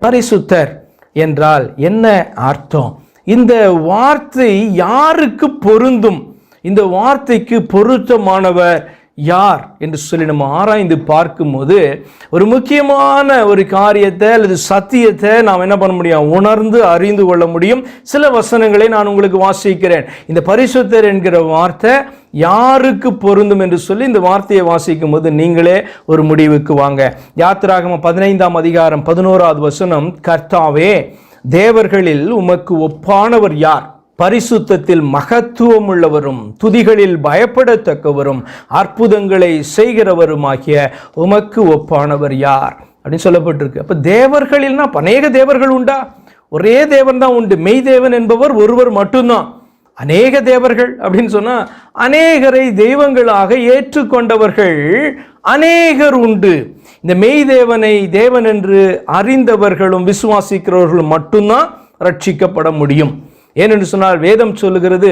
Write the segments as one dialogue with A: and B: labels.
A: பரிசுத்தர் என்றால் என்ன அர்த்தம்? இந்த வார்த்தை யாருக்கு பொருந்தும்? இந்த வார்த்தைக்கு பொருத்தமானவர் யார் என்று சொல்லி நம்ம ஆராய்ந்து பார்க்கும்போது ஒரு முக்கியமான ஒரு காரியத்தை அல்லது சத்தியத்தை நாம் என்ன பண்ண முடியும்? உணர்ந்து அறிந்து கொள்ள முடியும். சில வசனங்களை நான் உங்களுக்கு வாசிக்கிறேன். இந்த பரிசுத்தர் என்கிற வார்த்தை யாருக்கு பொருந்தும் என்று சொல்லி இந்த வார்த்தையை வாசிக்கும் போது நீங்களே ஒரு முடிவுக்கு வாங்க. யாத்திராகம பதினைந்தாம் அதிகாரம் பதினோராவது வசனம் கர்த்தாவே தேவர்களில் உமக்கு ஒப்பானவர் யார்? பரிசுத்தத்தில் மகத்துவம் உள்ளவரும் துதிகளில் பயப்படத்தக்கவரும் அற்புதங்களை செய்கிறவருமாகிய உமக்கு ஒப்பானவர் யார்? அப்படின்னு சொல்லப்பட்டிருக்கு. அப்ப தேவர்களில்னா அநேக தேவர்கள் உண்டா? ஒரே தேவன் தான் உண்டு. மெய் தேவன் என்பவர் ஒருவர் மட்டும்தான். அநேக தேவர்கள் அப்படின்னு சொன்னா அநேகரை தெய்வங்களாக ஏற்றுக்கொண்டவர்கள் அநேகர் உண்டு. இந்த மெய் தேவனை தேவன் என்று அறிந்தவர்களும் விசுவாசிக்கிறவர்களும் மட்டும்தான் ரட்சிக்கப்பட முடியும். ஏனென்று சொன்னால் வேதம் சொல்லுகிறது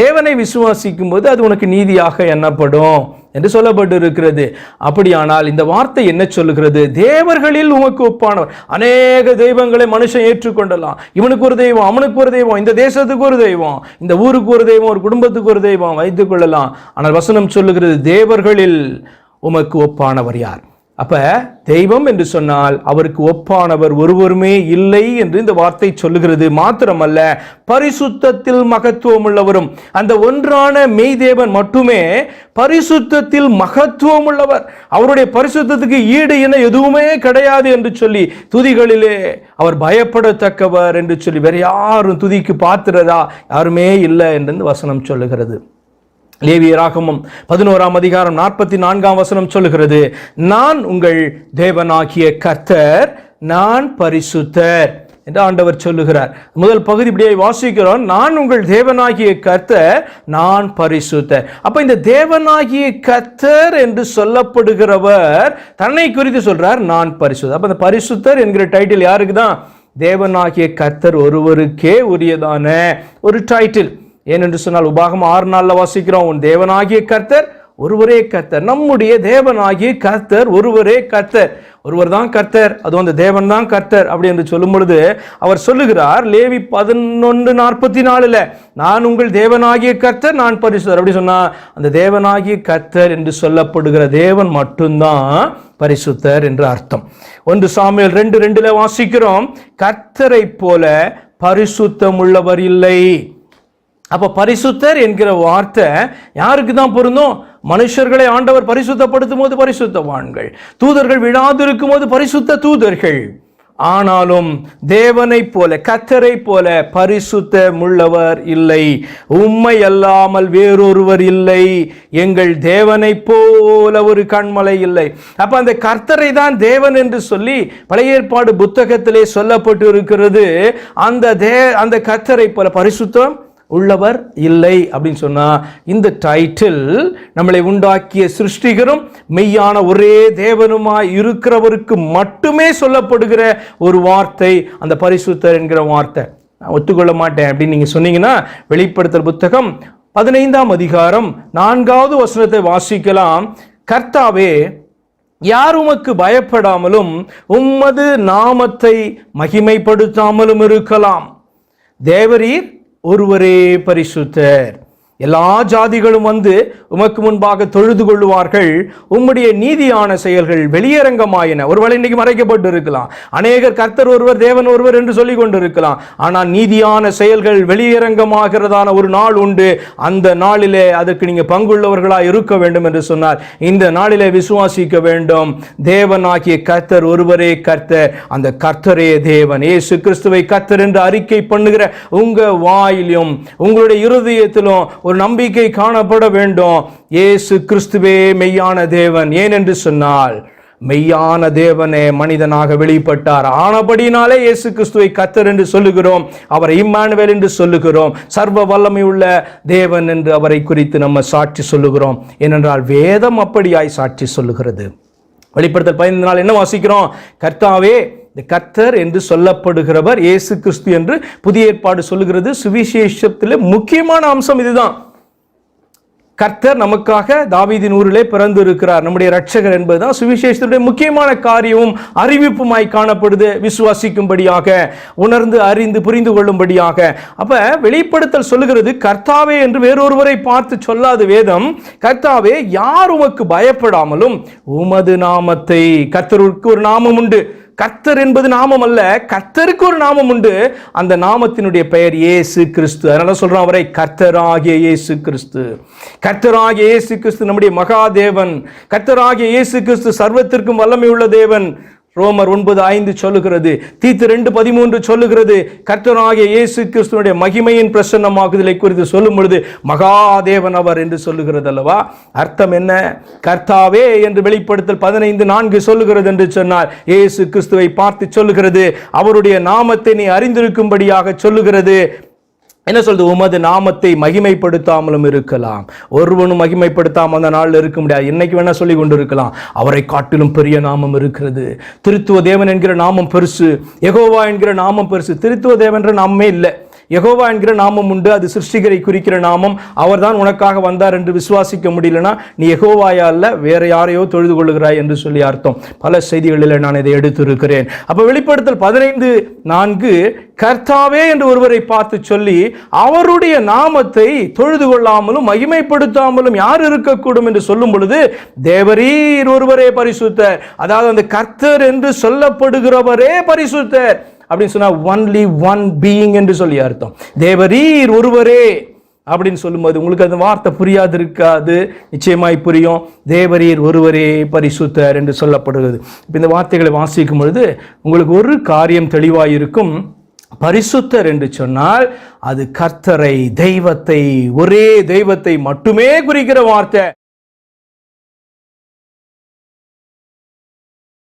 A: தேவனை விசுவாசிக்கும் போது அது உனக்கு நீதியாக எண்ணப்படும் என்று சொல்லப்பட்டு இருக்கிறது அப்படியானால் இந்த வார்த்தை என்ன சொல்லுகிறது? தேவர்களில் உமக்கு ஒப்பானவர். அநேக தெய்வங்களை மனுஷன் ஏற்றுக்கொண்டலாம். இவனுக்கு ஒரு தெய்வம் அவனுக்கு ஒரு தெய்வம் இந்த தேசத்துக்கு ஒரு தெய்வம் இந்த ஊருக்கு ஒரு தெய்வம் ஒரு குடும்பத்துக்கு ஒரு தெய்வம் வைத்துக் கொள்ளலாம். ஆனால் வசனம் சொல்லுகிறது தேவர்களில் உமக்கு ஒப்பானவர் யார்? அப்ப தெய்வம் என்று சொன்னால் அவருக்கு ஒப்பானவர் ஒருவருமே இல்லை என்று இந்த வார்த்தை சொல்லுகிறது. மாத்திரமல்ல பரிசுத்தத்தில் மகத்துவம் உள்ளவரும் அந்த ஒன்றான மெய்தேவன் மட்டுமே பரிசுத்தத்தில் மகத்துவம் உள்ளவர் அவருடைய பரிசுத்தத்துக்கு ஈடு என எதுவுமே கிடையாது என்று சொல்லி துதிகளிலே அவர் பயப்படத்தக்கவர் என்று சொல்லி வேற யாரும் துதிக்கு பாத்திரதா? யாருமே இல்லை என்று இந்த வசனம் சொல்லுகிறது. லேவியராகமும் பதினோராம் அதிகாரம் நாற்பத்தி நான்காம் வசனம் சொல்லுகிறது நான் உங்கள் தேவனாகிய கர்த்தர் நான் பரிசுத்தர் என்று ஆண்டவர் சொல்லுகிறார். முதல் பகுதி இப்படியே வாசிக்கிறோம் நான் உங்கள் தேவனாகிய கர்த்தர் நான் பரிசுத்தர். அப்ப இந்த தேவனாகிய கர்த்தர் என்று சொல்லப்படுகிறவர் தன்னை குறித்து சொல்றார் நான் பரிசுத்தர். அப்ப இந்த பரிசுத்தர் என்கிற டைட்டில் யாருக்கு தான் தேவனாகிய கர்த்தர் ஒருவருக்கே உரியதான ஒரு டைட்டில் ஏனென்று சொன்னால் உபாகம் ஆறு நாளில் வாசிக்கிறோம். உன் தேவனாகிய கர்த்தர் ஒருவரே கர்த்தர். நம்முடைய தேவனாகிய கர்த்தர் ஒருவரே கர்த்தர். ஒருவர் தான் கர்த்தர் அது அந்த தேவன் தான் கர்த்தர் அப்படி என்று சொல்லும் பொழுது அவர் சொல்லுகிறார் லேவி பதினொன்று நாற்பத்தி நாலுல நான் உங்கள் தேவனாகிய கர்த்தர் நான் பரிசுத்தர். அப்படி சொன்னா அந்த தேவனாகிய கர்த்தர் என்று சொல்லப்படுகிற தேவன் மட்டும்தான் பரிசுத்தர் என்று அர்த்தம். ஒன்று சாமியல் ரெண்டு ரெண்டுல வாசிக்கிறோம் கர்த்தரை போல பரிசுத்தம் உள்ளவர் இல்லை. அப்போ பரிசுத்தர் என்கிற வார்த்தை யாருக்கு தான் பொருந்தும்? மனுஷர்களை ஆண்டவர் பரிசுத்தப்படுத்தும் போது பரிசுத்தவான்கள். தூதர்கள் விழாதிருக்கும் போது பரிசுத்த தூதர்கள். ஆனாலும் தேவனைப் போல கத்தரை போல பரிசுத்த முள்ளவர் இல்லை. உண்மை அல்லாமல் வேறொருவர் இல்லை. எங்கள் தேவனைப் போல ஒரு கண்மலை இல்லை. அப்ப அந்த கர்த்தரை தான் தேவன் என்று சொல்லி பழைய ஏற்பாடு புத்தகத்திலே சொல்லப்பட்டு இருக்கிறது அந்த தே அந்த கர்த்தரை போல பரிசுத்தம் உள்ளவர் இல்லை அப்படின்னு சொன்னால் இந்த டைட்டில் நம்மளை உண்டாக்கிய சிருஷ்டிகரும் மெய்யான ஒரே தேவனுமாய் இருக்கிறவருக்கு மட்டுமே சொல்லப்படுகிற ஒரு வார்த்தை அந்த பரிசுத்தர் என்கிற வார்த்தை. நான் ஒத்துக்கொள்ள மாட்டேன் அப்படின்னு நீங்கள் சொன்னீங்கன்னா வெளிப்படுத்தல் புத்தகம் பதினைந்தாம் அதிகாரம் நான்காவது வசனத்தை வாசிக்கலாம். கர்த்தாவே யார் உமக்கு பயப்படாமலும் உம்மது நாமத்தை மகிமைப்படுத்தாமலும் இருக்கலாம். தேவரீர் ஒருவரே பரிசுத்தர். எல்லா ஜாதிகளும் வந்து உமக்கு முன்பாக தொழுது கொள்ளுவார்கள். உம்முடைய நீதியான செயல்கள் வெளியரங்கமாயின. ஒருவேளை இன்னைக்கு மறைக்கப்பட்டு இருக்கலாம் அநேகர் கர்த்தர் ஒருவர் தேவன் ஒருவர் என்று சொல்லிக் கொண்டிருக்கலாம். ஆனால் நீதியான செயல்கள் வெளியரங்கமாகிறதான ஒரு நாள் உண்டு. அந்த நாளிலே அதற்கு நீங்க பங்குள்ளவர்களா இருக்க வேண்டும் என்று சொன்னார். இந்த நாளிலே விசுவாசிக்க வேண்டும். தேவனாகிய கர்த்தர் ஒருவரே கர்த்தர். அந்த கர்த்தரே தேவன். ஏசு கிறிஸ்துவை கர்த்தர் என்று அறிக்கை பண்ணுகிற உங்க வாயிலும் உங்களுடைய இருதயத்திலும் ஒரு நம்பிக்கை காணப்பட வேண்டும். இயேசு கிறிஸ்துவே மெய்யான தேவன். ஏன் என்று சொன்னால் மெய்யான தேவனே மனிதனாக வெளிப்பட்டார். ஆனபடினாலே இயேசு கிறிஸ்துவை கத்தர் என்று சொல்லுகிறோம். அவரை இம்மானுவேல் என்று சொல்லுகிறோம். சர்வ வல்லமை உள்ள தேவன் என்று அவரை குறித்து நம்ம சாட்சி சொல்லுகிறோம். ஏனென்றால் வேதம் அப்படியாய் சாட்சி சொல்லுகிறது. வெளிப்படுத்தல் பதினைந்து நாள் என்ன வாசிக்கிறோம்? கர்த்தாவே இந்த கர்த்தர் என்று சொல்லப்படுகிறவர் இயேசு கிறிஸ்து என்று புதிய ஏற்பாடு சொல்லுகிறது. சுவிசேஷத்தில் முக்கியமான அம்சம் இதுதான். கர்த்தர் நமக்காக தாவீதின் ஊரிலே பிறந்து இருக்கிறார் நம்முடைய ரட்சகர் என்பதுதான் சுவிசேஷத்துடைய முக்கியமான காரியமும் அறிவிப்புமாய் காணப்படுது. விசுவாசிக்கும்படியாக உணர்ந்து அறிந்து புரிந்து கொள்ளும்படியாக. அப்ப வெளிப்படுத்தல் சொல்லுகிறது கர்த்தாவே என்று வேறொருவரை பார்த்து சொல்லாத வேதம் கர்த்தாவே யார் உமக்கு பயப்படாமலும் உமது நாமத்தை கர்த்தருக்கு ஒரு நாமம் உண்டு. கர்த்தர் என்பது நாமம் அல்ல கர்த்தருக்கு ஒரு நாமம் உண்டு. அந்த நாமத்தினுடைய பெயர் ஏசு கிறிஸ்து. அதனால சொல்றான் அவரை கர்த்தராகிய இயேசு கிறிஸ்து. கர்த்தராகிய இயேசு கிறிஸ்து நம்முடைய மகாதேவன் கர்த்தராகிய இயேசு கிறிஸ்து சர்வத்திற்கும் வல்லமை உள்ள தேவன். ரோமர் ஒன்பது ஐந்து சொல்லுகிறது. தீத்து ரெண்டு பதிமூன்று சொல்லுகிறது. கர்த்தனாகிய இயேசு கிறிஸ்துவனுடைய மகிமையின் பிரசன்னமாகுதலை குறித்து சொல்லும் பொழுது மகாதேவன் அவர் என்று சொல்லுகிறது அல்லவா அர்த்தம் என்ன? கர்த்தாவே என்று வெளிப்படுத்தல் பதினைந்து நான்கு சொல்லுகிறது என்று சொன்னார் இயேசு கிறிஸ்துவை பார்த்து சொல்லுகிறது. அவருடைய நாமத்தை நீ அறிந்திருக்கும்படியாக சொல்லுகிறது. என்ன சொல்றது? உமது நாமத்தை மகிமைப்படுத்தாமலும் இருக்கலாம். ஒருவனும் மகிமைப்படுத்தாமல் அந்த நாளில் இருக்க முடியாது. இன்னைக்கு வேணா சொல்லி கொண்டு இருக்கலாம் அவரை காட்டிலும் பெரிய நாமம் இருக்கிறது. திருத்துவ தேவன் என்கிற நாமம் பெருசு. எகோவா என்கிற நாமம் பெருசு. திருத்துவ தேவன்ற நாமமே இல்லை. யகோவா என்கிற நாமம் உண்டு. அது சிருஷ்டிகரை குறிக்கிற நாமம். அவர்தான் உனக்காக வந்தார் என்று விசுவாசிக்க முடியலனா நீ யெகோவாயா அல்ல வேற யாரையோ தொழுது கொள்கிறாய் என்று சொல்லி அர்த்தம். பல செய்திகளில் நான் இதை எடுத்திருக்கிறேன். அப்போ வெளிப்படுத்தல் பதினைந்து நான்கு கர்த்தாவே என்று ஒருவரை பார்த்து சொல்லி அவருடைய நாமத்தை தொழுது கொள்ளாமலும் மகிமைப்படுத்தாமலும் யார் இருக்கக்கூடும்? என்று சொல்லும் பொழுது தேவரீர் ஒருவரே பரிசுத்தர். அதாவது அந்த கர்த்தர் என்று சொல்லப்படுகிறவரே பரிசுத்தர். அப்படின்னு சொன்னால் ஒன்லி ஒன் பீயிங் என்று சொல்லி அர்த்தம். தேவரீர் ஒருவரே அப்படின்னு சொல்லும்போது உங்களுக்கு அந்த வார்த்தை புரியாது இருக்காது. நிச்சயமாய் புரியும். தேவரீர் ஒருவரே பரிசுத்தர் என்று சொல்லப்படுகிறது. இப்போ இந்த வார்த்தைகளை வாசிக்கும் பொழுது உங்களுக்கு ஒரு காரியம் தெளிவாக இருக்கும் பரிசுத்தர் என்று சொன்னால் அது கர்த்தரை தெய்வத்தை ஒரே தெய்வத்தை மட்டுமே குறிக்கிற வார்த்தை.